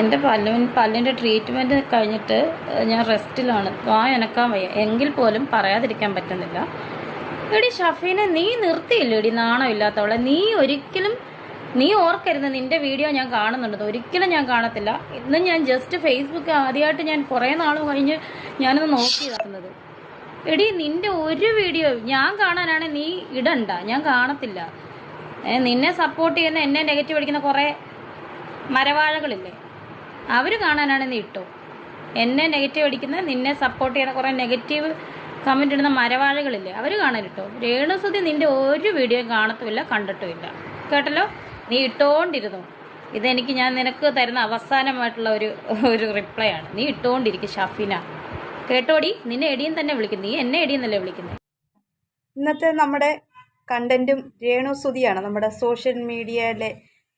എന്റെ പല്ലുവിൻ പല്ലിന്റെ ട്രീറ്റ്മെന്റ് കഴിഞ്ഞിട്ട് ഞാൻ റെസ്റ്റിലാണ് വാ എനക്കാൻ വയ്യ. എങ്കിൽ പോലും പറയാതിരിക്കാൻ പറ്റുന്നില്ല. എടി ഷഫീനെ നീ നിർത്തിയില്ലേടി നാണം ഇല്ലാത്തവളെ? നീ ഒരിക്കലും നീ ഓർക്കരുത് നിന്റെ വീഡിയോ ഞാൻ കാണുന്നുണ്ട്. ഒരിക്കലും ഞാൻ കാണത്തില്ല. ഇന്ന് ഞാൻ ജസ്റ്റ് ഫേസ്ബുക്ക് ആദ്യമായിട്ട് ഞാൻ കുറേ നാൾ കഴിഞ്ഞ് ഞാനത് നോക്കി നടന്നത്. എടി നിന്റെ ഒരു വീഡിയോ ഞാൻ കാണാനാണ് നീ ഇടണ്ട. ഞാൻ കാണത്തില്ല. നിന്നെ സപ്പോർട്ട് ചെയ്യുന്ന എന്നെ നെഗറ്റീവ് അടിക്കുന്ന കുറേ മരവാഴകളില്ലേ? അവർ കാണാനാണ് നീ ഇട്ടോ. എന്നെ നെഗറ്റീവ് അടിക്കുന്ന നിന്നെ സപ്പോർട്ട് ചെയ്യുന്ന കുറേ നെഗറ്റീവ് കമന്റ് ഇടുന്ന മരവാഴകളില്ലേ അവർ കാണാനിട്ടോ രേണുസുതി നിന്റെ ഒരു വീഡിയോ കാണത്തുമില്ല കണ്ടിട്ടുമില്ല. കേട്ടല്ലോ? നീ ഇട്ടോണ്ടിരുന്നു. ഇതെനിക്ക് ഞാൻ നിനക്ക് തരുന്ന അവസാനമായിട്ടുള്ള ഒരു ഒരു റിപ്ലൈ ആണ്. നീ ഇട്ടോണ്ടിരിക്കും ഷഫീന. കേട്ടോടി? നിന്നെ എടിയും തന്നെ വിളിക്കുന്നു. നീ എന്നെ എടിയെന്നല്ലേ വിളിക്കുന്നത് ഇന്നത്തെ നമ്മുടെ കണ്ടന്റും രേണു സുതിയാണ് നമ്മുടെ സോഷ്യൽ മീഡിയയിലെ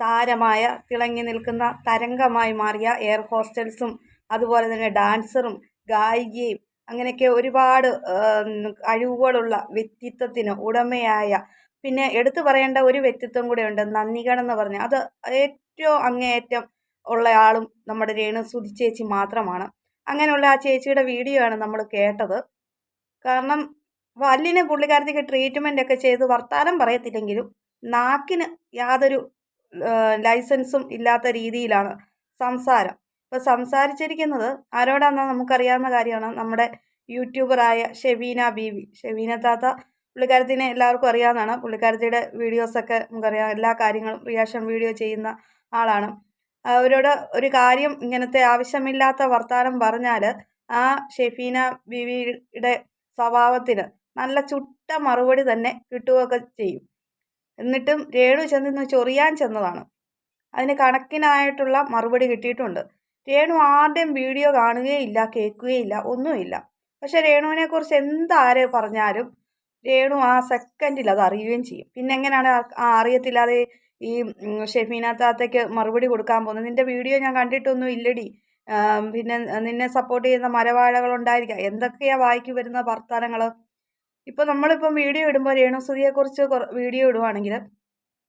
താരമായ തിളങ്ങി നിൽക്കുന്ന തരംഗമായി മാറിയ എയർ ഹോസ്റ്റൽസും അതുപോലെ തന്നെ ഡാൻസറും ഗായികയും അങ്ങനെയൊക്കെ ഒരുപാട് കഴിവുകളുള്ള വ്യക്തിത്വത്തിന് ഉടമയായ പിന്നെ എടുത്തു പറയേണ്ട ഒരു വ്യക്തിത്വം ഉണ്ട് നന്ദികൺ എന്ന് പറഞ്ഞ. അത് ഏറ്റവും അങ്ങേയറ്റം ഉള്ള ആളും നമ്മുടെ രേണു സുതി ചേച്ചി മാത്രമാണ്. അങ്ങനെയുള്ള ആ ചേച്ചിയുടെ വീഡിയോ ആണ് നമ്മൾ കേട്ടത്. കാരണം പല്ലിന് പുള്ളിക്കാരത്തേക്ക് ട്രീറ്റ്മെന്റ് ഒക്കെ ചെയ്ത് വർത്താനം പറയത്തില്ലെങ്കിലും നാക്കിന് യാതൊരു ലൈസൻസും ഇല്ലാത്ത രീതിയിലാണ് സംസാരം. ഇപ്പോൾ സംസാരിച്ചിരിക്കുന്നത് ആരോടാണെന്ന് നമുക്കറിയാവുന്ന കാര്യമാണ്. നമ്മുടെ യൂട്യൂബറായ ഷെബീന ബീവി. ഷെബീന താത്ത പുള്ളിക്കാരത്തിനെ എല്ലാവർക്കും അറിയാവുന്നതാണ്. പുള്ളിക്കാരത്തിയുടെ വീഡിയോസൊക്കെ നമുക്കറിയാം. എല്ലാ കാര്യങ്ങളും റിയാക്ഷൻ വീഡിയോ ചെയ്യുന്ന ആളാണ്. അവരോട് ഒരു കാര്യം ഇങ്ങനത്തെ ആവശ്യമില്ലാത്ത വർത്താനം പറഞ്ഞാൽ ആ ഷെഫീന ബീവിയുടെ സ്വഭാവത്തിന് നല്ല ചുട്ട മറുപടി തന്നെ കിട്ടുകയൊക്കെ ചെയ്യും. എന്നിട്ടും രേണു ചെന്നിന്ന് ചൊറിയാൻ ചെന്നതാണ്. അതിന് കണക്കിനായിട്ടുള്ള മറുപടി കിട്ടിയിട്ടുണ്ട്. രേണു ആരുടെയും വീഡിയോ കാണുകയില്ല കേൾക്കുകയില്ല ഒന്നുമില്ല. പക്ഷെ രേണുവിനെ കുറിച്ച് എന്താരെ പറഞ്ഞാലും രേണു ആ സെക്കൻഡിൽ അത് അറിയുകയും ചെയ്യും. പിന്നെ എങ്ങനെയാണ് അറിയത്തില്ലാതെ ഈ ഷെഫീന താത്തയ്ക്ക് മറുപടി കൊടുക്കാൻ പോകുന്നത്? നിന്റെ വീഡിയോ ഞാൻ കണ്ടിട്ടൊന്നും ഇല്ലടി. പിന്നെ നിന്നെ സപ്പോർട്ട് ചെയ്യുന്ന മരവാഴകളുണ്ടായിരിക്കാം. എന്തൊക്കെയാണ് എന്തൊക്കെയാ വായിക്ക് വരുന്ന വർത്തമാനങ്ങൾ ഇപ്പോൾ നമ്മളിപ്പം വീഡിയോ ഇടുമ്പോൾ രേണുസുതിയെക്കുറിച്ച് വീഡിയോ ഇടുവാണെങ്കിൽ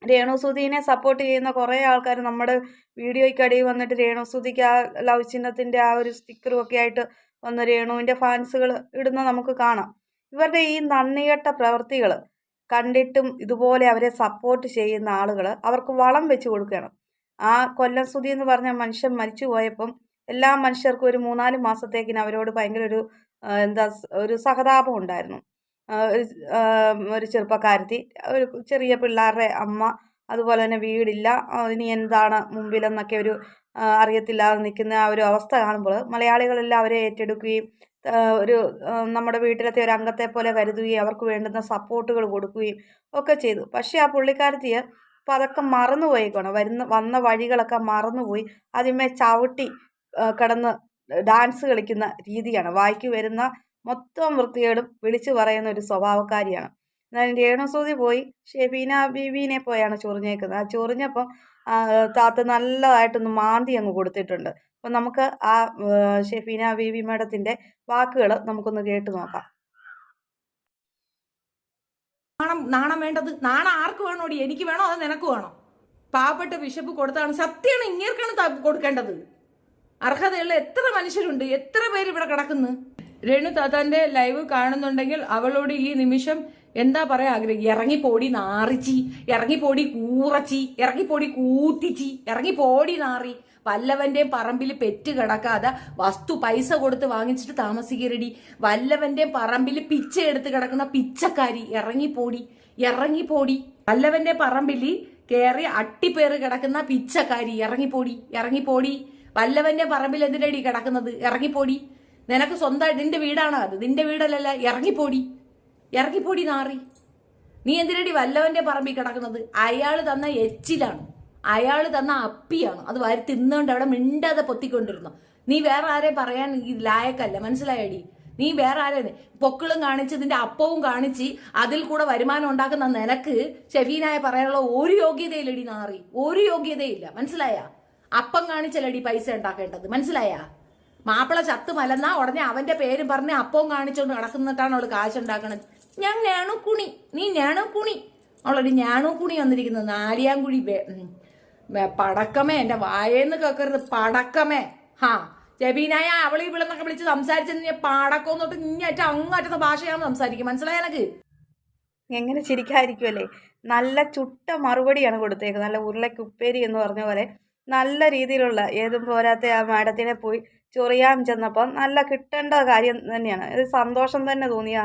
രേണുസുതിനെ സപ്പോർട്ട് ചെയ്യുന്ന കുറേ ആൾക്കാർ നമ്മുടെ വീഡിയോയ്ക്കടിയിൽ വന്നിട്ട് രേണുസുതിക്ക് ആ ലവ് ചിഹ്നത്തിന്റെ ആ ഒരു സ്റ്റിക്കറും ഒക്കെ ആയിട്ട് വന്ന് രേണുവിന്റെ ഫാൻസുകൾ ഇടുന്ന നമുക്ക് കാണാം. ഇവരുടെ ഈ നന്ദികെട്ട പ്രവൃത്തികൾ കണ്ടിട്ടും ഇതുപോലെ അവരെ സപ്പോർട്ട് ചെയ്യുന്ന ആളുകൾ അവർക്ക് വളം വെച്ച് കൊടുക്കണം ആ കൊല്ലം സുതി എന്ന് പറഞ്ഞ മനുഷ്യൻ മരിച്ചു പോയപ്പം എല്ലാ മനുഷ്യർക്കും ഒരു മൂന്നാൽ മാസത്തേക്കിന് അവരോട് ഭയങ്കര ഒരു എന്താ ഒരു സഹതാപം ഉണ്ടായിരുന്നു. ഒരു ചെറുപ്പക്കാരത്തി ഒരു ചെറിയ പിള്ളേരുടെ അമ്മ അതുപോലെ തന്നെ വീടില്ല. ഇനി എന്താണ് മുമ്പിലെന്നൊക്കെ ഒരു അറിയത്തില്ലാതെ നിൽക്കുന്ന ആ ഒരു അവസ്ഥ കാണുമ്പോൾ മലയാളികളെല്ലാം അവരെ ഏറ്റെടുക്കുകയും ഒരു നമ്മുടെ വീട്ടിലത്തെ ഒരു അംഗത്തെ പോലെ കരുതുകയും അവർക്ക് വേണ്ടുന്ന സപ്പോർട്ടുകൾ കൊടുക്കുകയും ഒക്കെ ചെയ്തു. പക്ഷേ ആ പുള്ളിക്കാരത്തിയെ അപ്പം അതൊക്കെ മറന്നുപോയിക്കണം വരുന്ന വന്ന വഴികളൊക്കെ മറന്നുപോയി. ആദ്യമേ ചവിട്ടി കിടന്ന് ഡാൻസ് കളിക്കുന്ന രീതിയാണ്. വായിക്ക് വരുന്ന മൊത്തം വൃത്തികേടും വിളിച്ചു പറയുന്ന ഒരു സ്വഭാവക്കാരിയാണ്. എന്നാലും രേണുസൂതി പോയി. ഷെബീന ബീബീനെ പോയാണ് ചൊറിഞ്ഞേക്കുന്നത്. ആ ചൊറിഞ്ഞപ്പം താത്ത നല്ലതായിട്ടൊന്ന് മാന്തി അങ്ങ് കൊടുത്തിട്ടുണ്ട്. അപ്പം നമുക്ക് ആ ഷെഫീന ബീബി മേഡത്തിന്റെ വാക്കുകൾ നമുക്കൊന്ന് കേട്ട് നോക്കാം. നാണം നാണം വേണ്ടത് നാണം ആർക്ക് വേണോടി? എനിക്ക് വേണോ അത് നിനക്ക് വേണോ? പാവപ്പെട്ട ബിഷപ്പ് കൊടുത്താണ് സത്യമാണ് ഇങ്ങേർക്കാണ് കൊടുക്കേണ്ടത്. അർഹതയുള്ള എത്ര മനുഷ്യരുണ്ട്? എത്ര പേര് ഇവിടെ കിടക്കുന്നു? രേണു താത്താന്റെ ലൈവ് കാണുന്നുണ്ടെങ്കിൽ അവളോട് ഈ നിമിഷം എന്താ പറയാ ആഗ്രഹം? ഇറങ്ങിപ്പോടി നാറിച്ചി ഇറങ്ങിപ്പോടി കൂറച്ചി ഇറങ്ങിപ്പോടി കൂത്തിച്ചി ഇറങ്ങിപ്പോടി നാറി. വല്ലവന്റെയും പറമ്പിൽ പെറ്റ് കിടക്കാതെ വസ്തു പൈസ കൊടുത്ത് വാങ്ങിച്ചിട്ട് താമസിക്കരുടി. വല്ലവന്റെയും പറമ്പിൽ പിച്ച എടുത്ത് കിടക്കുന്ന പിച്ചക്കാരി ഇറങ്ങിപ്പോടി ഇറങ്ങിപ്പോടി. വല്ലവന്റെ പറമ്പിൽ കയറി അട്ടിപ്പേറ് കിടക്കുന്ന പിച്ചക്കാരി ഇറങ്ങിപ്പോടി ഇറങ്ങിപ്പോടി. വല്ലവന്റെ പറമ്പിൽ എന്തിനടി കിടക്കുന്നത്? ഇറങ്ങിപ്പോടി. നിനക്ക് സ്വന്തമായിട്ട് നിന്റെ വീടാണ് അത്? നിന്റെ വീടല്ലല്ല ഇറങ്ങിപ്പോടി. ഇറങ്ങിപ്പോടി നാറി. നീ എന്തിനടി വല്ലവന്റെ പറമ്പിൽ കിടക്കുന്നത്? അയാൾ തന്ന എച്ചിലാണ്. അയാൾ തന്ന അപ്പിയാണ്. അത് വാരി തിന്നുകൊണ്ട് അവിടെ മിണ്ടാതെ പൊത്തിക്കൊണ്ടിരുന്നു. നീ വേറെ ആരെ പറയാൻ ലായക്കല്ല. മനസ്സിലായടി? നീ വേറെ ആരെ പൊക്കിളും കാണിച്ച് നിന്റെ അപ്പവും കാണിച്ച് അതിൽ കൂടെ വരുമാനം ഉണ്ടാക്കുന്ന നിനക്ക് ഷെഫീനായ പറയാനുള്ള ഒരു യോഗ്യതയില്ലടി നാറി. ഒരു യോഗ്യതയില്ല. മനസ്സിലായ? അപ്പം കാണിച്ചല്ലടി പൈസ ഉണ്ടാക്കേണ്ടത്. മനസ്സിലായ? മാപ്പിള ചത്ത് മലന്നാ ഉടനെ അവന്റെ പേരും പറഞ്ഞ് അപ്പവും കാണിച്ചോണ്ട് കിടക്കുന്നിട്ടാണ് അവൾ കാശുണ്ടാക്കണത്. ഞാൻ കുണി നീ ഞാണു കുണി. അവളൊരു ഞാണു കുണി വന്നിരിക്കുന്നത് നാലിയാങ്കുഴി പടക്കമേ എന്റെ വായേന്ന് കേക്കരുത് പടക്കമേ. ഹാ ജബീനായ അവളെ ഇവിളെന്നൊക്കെ വിളിച്ച് സംസാരിച്ചെന്ന് പടക്കം തൊട്ട് ഇങ്ങറ്റ അങ്ങറ്റത്തെ ഭാഷയാണ് സംസാരിക്കും. മനസ്സിലായ എനക്ക്? എങ്ങനെ ചിരിക്കാതിരിക്കുമല്ലേ നല്ല ചുട്ട മറുപടിയാണ് കൊടുത്തേക്കുന്നത്. നല്ല ഉരുളയ്ക്ക് ഉപ്പേരി എന്ന് പറഞ്ഞ പോലെ നല്ല രീതിയിലുള്ള ഏതും പോരാത്ത ആ മാഡത്തിനെ പോയി ചൊറിയാൻ ചെന്നപ്പം നല്ല കിട്ടേണ്ട കാര്യം തന്നെയാണ്. ഇത് സന്തോഷം തന്നെ തോന്നിയ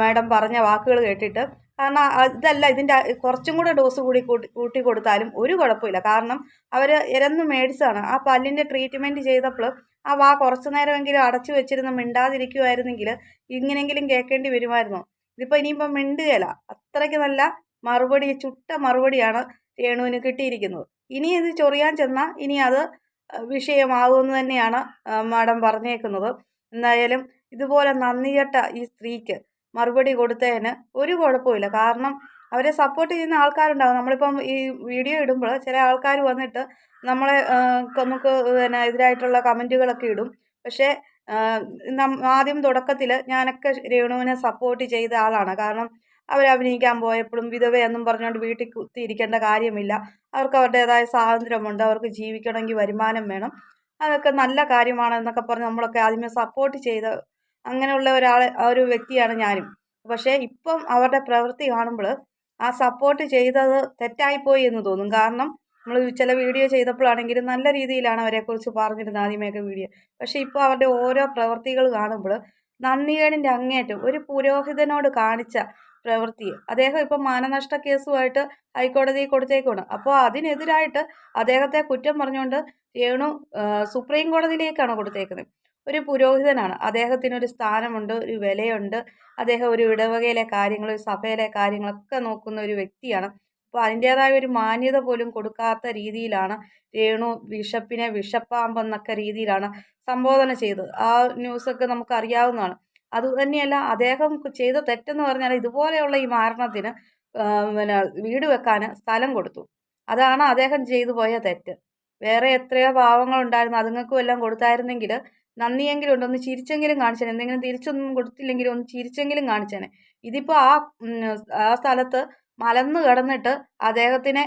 മാഡം പറഞ്ഞ വാക്കുകൾ കേട്ടിട്ട്. കാരണം ഇതല്ല ഇതിന്റെ കുറച്ചും കൂടെ ഡോസ് കൂടി കൂട്ടി കൂട്ടി കൊടുത്താലും ഒരു കുഴപ്പമില്ല. കാരണം അവർ ഇരന്ന് മേടിച്ചതാണ്. ആ പല്ലിന്റെ ട്രീറ്റ്മെന്റ് ചെയ്തപ്പോൾ ആ വാ കുറച്ച് നേരമെങ്കിലും അടച്ചു വെച്ചിരുന്ന് മിണ്ടാതിരിക്കുമായിരുന്നെങ്കിൽ ഇങ്ങനെങ്കിലും കേൾക്കേണ്ടി വരുമായിരുന്നു. ഇതിപ്പോൾ ഇനിയിപ്പം മിണ്ടുകയില്ല അത്രയ്ക്ക് നല്ല മറുപടി ചുട്ട മറുപടിയാണ് രേണുവിന് കിട്ടിയിരിക്കുന്നത് ഇനി ഇത് ചൊറിയാൻ ചെന്നാൽ ഇനി അത് വിഷയമാകുമെന്ന് തന്നെയാണ് മാഡം പറഞ്ഞേക്കുന്നത്. എന്തായാലും ഇതുപോലെ നന്ദികെട്ട ഈ സ്ത്രീക്ക് മറുപടി കൊടുത്തതിന് ഒരു കുഴപ്പമില്ല കാരണം അവരെ സപ്പോർട്ട് ചെയ്യുന്ന ആൾക്കാരുണ്ടാവും. നമ്മളിപ്പം ഈ വീഡിയോ ഇടുമ്പോൾ ചില ആൾക്കാർ വന്നിട്ട് നമ്മളെ നമുക്ക് പിന്നെ എതിരായിട്ടുള്ള കമന്റുകളൊക്കെ ഇടും. പക്ഷേ ആദ്യം തുടക്കത്തിൽ ഞാനൊക്കെ രേണുവിനെ സപ്പോർട്ട് ചെയ്ത ആളാണ്. കാരണം അവർ അഭിനയിക്കാൻ പോയപ്പോഴും വിധവയെന്നും പറഞ്ഞുകൊണ്ട് വീട്ടിൽ കുത്തിയിരിക്കേണ്ട കാര്യമില്ല. അവർക്ക് അവരുടേതായ സ്വാതന്ത്ര്യമുണ്ട്. അവർക്ക് ജീവിക്കണമെങ്കിൽ വരുമാനം വേണം. അതൊക്കെ നല്ല കാര്യമാണ് എന്നൊക്കെ പറഞ്ഞ് നമ്മളൊക്കെ ആദ്യമേ സപ്പോർട്ട് ചെയ്ത അങ്ങനെയുള്ള ഒരാൾ ഒരു വ്യക്തിയാണ് ഞാനും. പക്ഷേ ഇപ്പം അവരുടെ പ്രവൃത്തി കാണുമ്പോൾ ആ സപ്പോർട്ട് ചെയ്തത് തെറ്റായിപ്പോയി എന്ന് തോന്നും. കാരണം നമ്മൾ ചില വീഡിയോ ചെയ്തപ്പോഴാണെങ്കിലും നല്ല രീതിയിലാണ് അവരെക്കുറിച്ച് പറഞ്ഞിരുന്നത് ആദ്യമേയൊക്കെ വീഡിയോ പക്ഷേ ഇപ്പോൾ അവരുടെ ഓരോ പ്രവൃത്തികൾ കാണുമ്പോൾ നന്ദികേടിന്റെ അങ്ങേറ്റം ഒരു പുരോഹിതനോട് കാണിച്ച പ്രവൃത്തി. അദ്ദേഹം ഇപ്പം മാനനഷ്ട കേസുമായിട്ട് ഹൈക്കോടതിയിൽ കൊടുത്തേക്കാണ് അപ്പോൾ അതിനെതിരായിട്ട് അദ്ദേഹത്തെ കുറ്റം പറഞ്ഞുകൊണ്ട് രേണു സുപ്രീം കോടതിയിലേക്കാണ് കൊടുത്തേക്കുന്നത്. ഒരു പുരോഹിതനാണ്. അദ്ദേഹത്തിനൊരു സ്ഥാനമുണ്ട് ഒരു വിലയുണ്ട്. അദ്ദേഹം ഒരു ഇടവകയിലെ കാര്യങ്ങൾ ഒരു സഭയിലെ കാര്യങ്ങളൊക്കെ നോക്കുന്ന ഒരു വ്യക്തിയാണ്. അപ്പോൾ അതിന്റേതായ ഒരു മാന്യത പോലും കൊടുക്കാത്ത രീതിയിലാണ് രേണു ബിഷപ്പിനെ വിഷപ്പാമ്പെന്നൊക്കെ രീതിയിലാണ് സംബോധന ചെയ്തത്. ആ ന്യൂസൊക്കെ നമുക്ക് അറിയാവുന്നതാണ് അതുതന്നെയല്ല അദ്ദേഹം ചെയ്ത തെറ്റെന്ന് പറഞ്ഞാൽ ഇതുപോലെയുള്ള ഈ മാരണത്തിന് പിന്നെ വീട് വെക്കാൻ സ്ഥലം കൊടുത്തു. അതാണ് അദ്ദേഹം ചെയ്തു പോയ തെറ്റ്. വേറെ എത്രയോ പാവങ്ങളുണ്ടായിരുന്നു അതുങ്ങൾക്കും എല്ലാം കൊടുത്തായിരുന്നെങ്കിൽ നന്ദിയെങ്കിലും ഉണ്ട് ഒന്ന് ചിരിച്ചെങ്കിലും കാണിച്ചേനെ. എന്തെങ്കിലും തിരിച്ചൊന്നും കൊടുത്തില്ലെങ്കിലും ഒന്ന് ചിരിച്ചെങ്കിലും കാണിച്ചേനെ. ഇതിപ്പോൾ ആ ആ സ്ഥലത്ത് മലന്ന് കിടന്നിട്ട് അദ്ദേഹത്തിനെ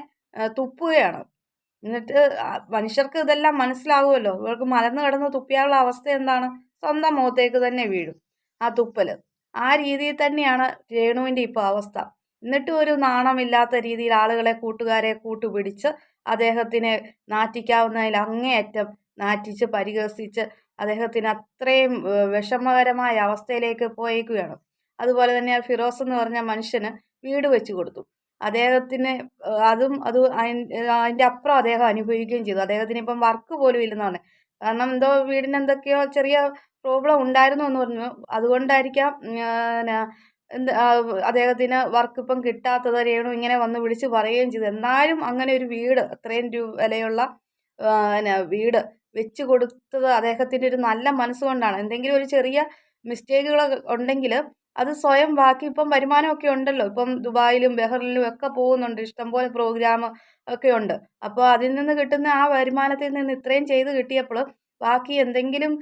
തുപ്പുകയാണ്. എന്നിട്ട് മനുഷ്യർക്ക് ഇതെല്ലാം മനസ്സിലാവുമല്ലോ. ഇവർക്ക് മലന്ന് കിടന്ന് തുപ്പിയാനുള്ള അവസ്ഥ എന്താണ്? സ്വന്തം മുഖത്തേക്ക് തന്നെ വീഴും. ആ തുപ്പൽ ആ രീതിയിൽ തന്നെയാണ് രേണുവിന്റെ ഇപ്പോൾ അവസ്ഥ. എന്നിട്ടും ഒരു നാണമില്ലാത്ത രീതിയിൽ ആളുകളെ കൂട്ടുകാരെ കൂട്ടുപിടിച്ച് അദ്ദേഹത്തിനെ നാറ്റിക്കാവുന്നതിൽ അങ്ങേയറ്റം നാറ്റിച്ച് പരിഹസിച്ച് അദ്ദേഹത്തിന് അത്രയും വിഷമകരമായ അവസ്ഥയിലേക്ക് പോയേക്കുകയാണ്. അതുപോലെ തന്നെ ഫിറോസ് എന്ന് പറഞ്ഞ മനുഷ്യന് വീട് വെച്ച് കൊടുത്തു. അദ്ദേഹത്തിന് അതും അത് അതിന്റെ അപ്പുറം അദ്ദേഹം അനുഭവിക്കുകയും ചെയ്തു. അദ്ദേഹത്തിന് ഇപ്പം വർക്ക് പോലും ഇല്ലെന്നാണ്. കാരണം എന്തോ വീടിന് എന്തൊക്കെയോ ചെറിയ പ്രോബ്ലം ഉണ്ടായിരുന്നു എന്ന് പറഞ്ഞു. അതുകൊണ്ടായിരിക്കാം എന്താ അദ്ദേഹത്തിന് വർക്ക് ഇപ്പം കിട്ടാത്തത് രേണു ഇങ്ങനെ വന്ന് വിളിച്ച് പറയുകയും ചെയ്തു. എന്നാലും അങ്ങനെ ഒരു വീട് അത്രയും രൂപ വിലയുള്ള പിന്നെ വീട് വെച്ച് കൊടുത്തത് അദ്ദേഹത്തിന്റെ ഒരു നല്ല മനസ്സുകൊണ്ടാണ് എന്തെങ്കിലും ഒരു ചെറിയ മിസ്റ്റേക്കുകൾ ഉണ്ടെങ്കിൽ അത് സ്വയം ബാക്കി ഇപ്പം വരുമാനമൊക്കെ ഉണ്ടല്ലോ. ഇപ്പം ദുബായിലും ബഹ്റിനിലും ഒക്കെ പോകുന്നുണ്ട്. ഇഷ്ടംപോലെ പ്രോഗ്രാം ഒക്കെ ഉണ്ട്. അപ്പോൾ അതിൽ നിന്ന് കിട്ടുന്ന ആ വരുമാനത്തിൽ നിന്ന് ഇത്രയും ചെയ്ത് കിട്ടിയപ്പോൾ ബാക്കി എന്തെങ്കിലും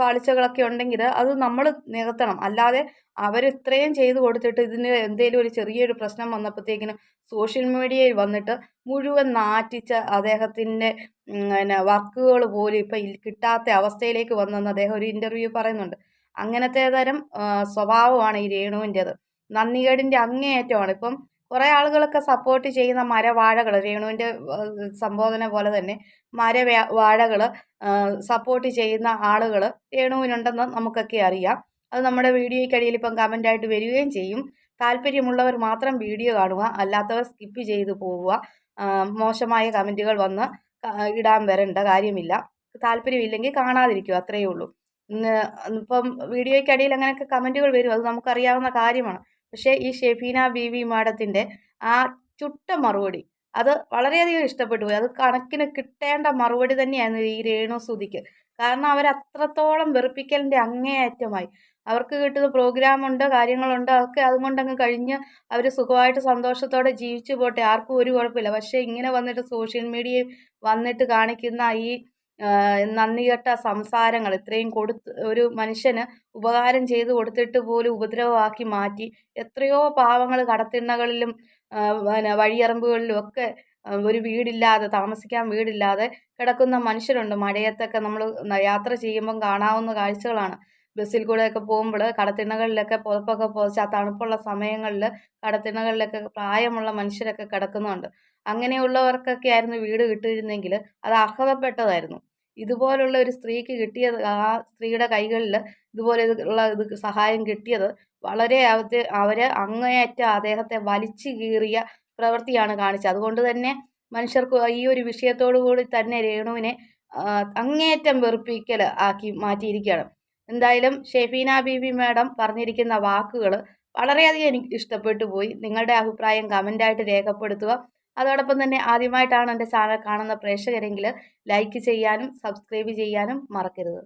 പാളിച്ചകളൊക്കെ ഉണ്ടെങ്കിൽ അത് നമ്മൾ നികത്തണം. അല്ലാതെ അവർ ഇത്രയും ചെയ്തു കൊടുത്തിട്ട് ഇതിന് എന്തെങ്കിലും ഒരു ചെറിയൊരു പ്രശ്നം വന്നപ്പോഴത്തേക്കിനും സോഷ്യൽ മീഡിയയിൽ വന്നിട്ട് മുഴുവൻ നാറ്റിച്ച അദ്ദേഹത്തിന്റെ പിന്നെ വർക്കുകൾ പോലും ഇപ്പം കിട്ടാത്ത അവസ്ഥയിലേക്ക് വന്നെന്ന് അദ്ദേഹം ഒരു ഇന്റർവ്യൂ പറയുന്നുണ്ട്. അങ്ങനത്തെ തരം സ്വഭാവമാണ് ഈ രേണുവിന്റേത്. നന്ദികേടിന്റെ അങ്ങേയറ്റമാണ്. ഇപ്പം കുറേ ആളുകളൊക്കെ സപ്പോർട്ട് ചെയ്യുന്ന മരവാഴകൾ രേണുവിന്റെ സംബോധന പോലെ തന്നെ മര വാഴകൾ സപ്പോർട്ട് ചെയ്യുന്ന ആളുകൾ രേണുവിനുണ്ടെന്ന് നമുക്കൊക്കെ അറിയാം. അത് നമ്മുടെ വീഡിയോയ്ക്കടിയിൽ ഇപ്പം കമന്റായിട്ട് വരികയും ചെയ്യും. താല്പര്യമുള്ളവർ മാത്രം വീഡിയോ കാണുക അല്ലാത്തവർ സ്കിപ്പ് ചെയ്ത് പോവുക. മോശമായ കമന്റുകൾ വന്ന് ഇടാൻ വരേണ്ട കാര്യമില്ല. താല്പര്യമില്ലെങ്കിൽ കാണാതിരിക്കുക അത്രയേ ഉള്ളൂ. ഇപ്പം വീഡിയോയ്ക്കടിയിൽ അങ്ങനെയൊക്കെ കമന്റുകൾ വരും. അത് നമുക്കറിയാവുന്ന കാര്യമാണ്. പക്ഷേ ഈ ഷെഫീന ബി വി മാഡത്തിന്റെ ആ ചുട്ട മറുപടി അത് വളരെയധികം ഇഷ്ടപ്പെട്ടു പോയി. അത് കണക്കിന് കിട്ടേണ്ട മറുപടി തന്നെയായിരുന്നു ഈ രേണു സുതിക്ക് കാരണം അവർ അത്രത്തോളം വെറുപ്പിക്കലിന്റെ അങ്ങേയറ്റമായി. അവർക്ക് കിട്ടുന്ന പ്രോഗ്രാമുണ്ട് കാര്യങ്ങളുണ്ട് അതൊക്കെ അതുകൊണ്ടങ്ങ് കഴിഞ്ഞ് അവർ സുഖമായിട്ട് സന്തോഷത്തോടെ ജീവിച്ചു പോട്ടെ. ആർക്കും ഒരു കുഴപ്പമില്ല. പക്ഷേ ഇങ്ങനെ വന്നിട്ട് സോഷ്യൽ മീഡിയയിൽ വന്നിട്ട് കാണിക്കുന്ന ഈ നന്ദികെട്ട സംസാരങ്ങൾ ഇത്രയും കൊടുത്ത് ഒരു മനുഷ്യന് ഉപകാരം ചെയ്തു കൊടുത്തിട്ട് പോലും ഉപദ്രവമാക്കി മാറ്റി എത്രയോ പാവങ്ങൾ കടത്തിണ്ണകളിലും പിന്നെ വഴിയറമ്പുകളിലും ഒക്കെ ഒരു വീടില്ലാതെ താമസിക്കാൻ വീടില്ലാതെ കിടക്കുന്ന മനുഷ്യരുണ്ട്. മഴയത്തൊക്കെ നമ്മൾ യാത്ര ചെയ്യുമ്പം കാണാവുന്ന കാഴ്ചകളാണ്. ബസ്സിൽ കൂടെയൊക്കെ പോകുമ്പോൾ കടത്തിണ്ണകളിലൊക്കെ പുറപ്പൊക്കെ പുതച്ച് ആ തണുപ്പുള്ള സമയങ്ങളിൽ കടത്തിണ്ണകളിലൊക്കെ പ്രായമുള്ള മനുഷ്യരൊക്കെ കിടക്കുന്നുണ്ട്. അങ്ങനെയുള്ളവർക്കൊക്കെ ആയിരുന്നു വീട് കിട്ടിയിരുന്നെങ്കിൽ അത് അർഹതപ്പെട്ടതായിരുന്നു. ഇതുപോലുള്ള ഒരു സ്ത്രീക്ക് കിട്ടിയത് ആ സ്ത്രീയുടെ കൈകളിൽ ഇതുപോലെ ഉള്ള ഇത് സഹായം കിട്ടിയത് വളരെ അവത്തെ അവർ അങ്ങേയറ്റം അദ്ദേഹത്തെ വലിച്ചു കീറിയ പ്രവൃത്തിയാണ് കാണിച്ചത്. അതുകൊണ്ട് തന്നെ മനുഷ്യർക്ക് ഈ ഒരു വിഷയത്തോടു കൂടി തന്നെ രേണുവിനെ അങ്ങേയറ്റം വെറുപ്പിക്കൽ ആക്കി മാറ്റിയിരിക്കുകയാണ്. എന്തായാലും ഷെഫീന ബീബി മാഡം പറഞ്ഞിരിക്കുന്ന വാക്കുകൾ വളരെയധികം എനിക്ക് ഇഷ്ടപ്പെട്ടു പോയി. നിങ്ങളുടെ അഭിപ്രായം കമന്റായിട്ട് രേഖപ്പെടുത്തുക. അതോടൊപ്പം തന്നെ ആദ്യമായിട്ടാണ് എന്റെ ചാനൽ കാണുന്ന പ്രേക്ഷകരെങ്കിൽ ലൈക്ക് ചെയ്യാനും സബ്സ്ക്രൈബ് ചെയ്യാനും മറക്കരുത്.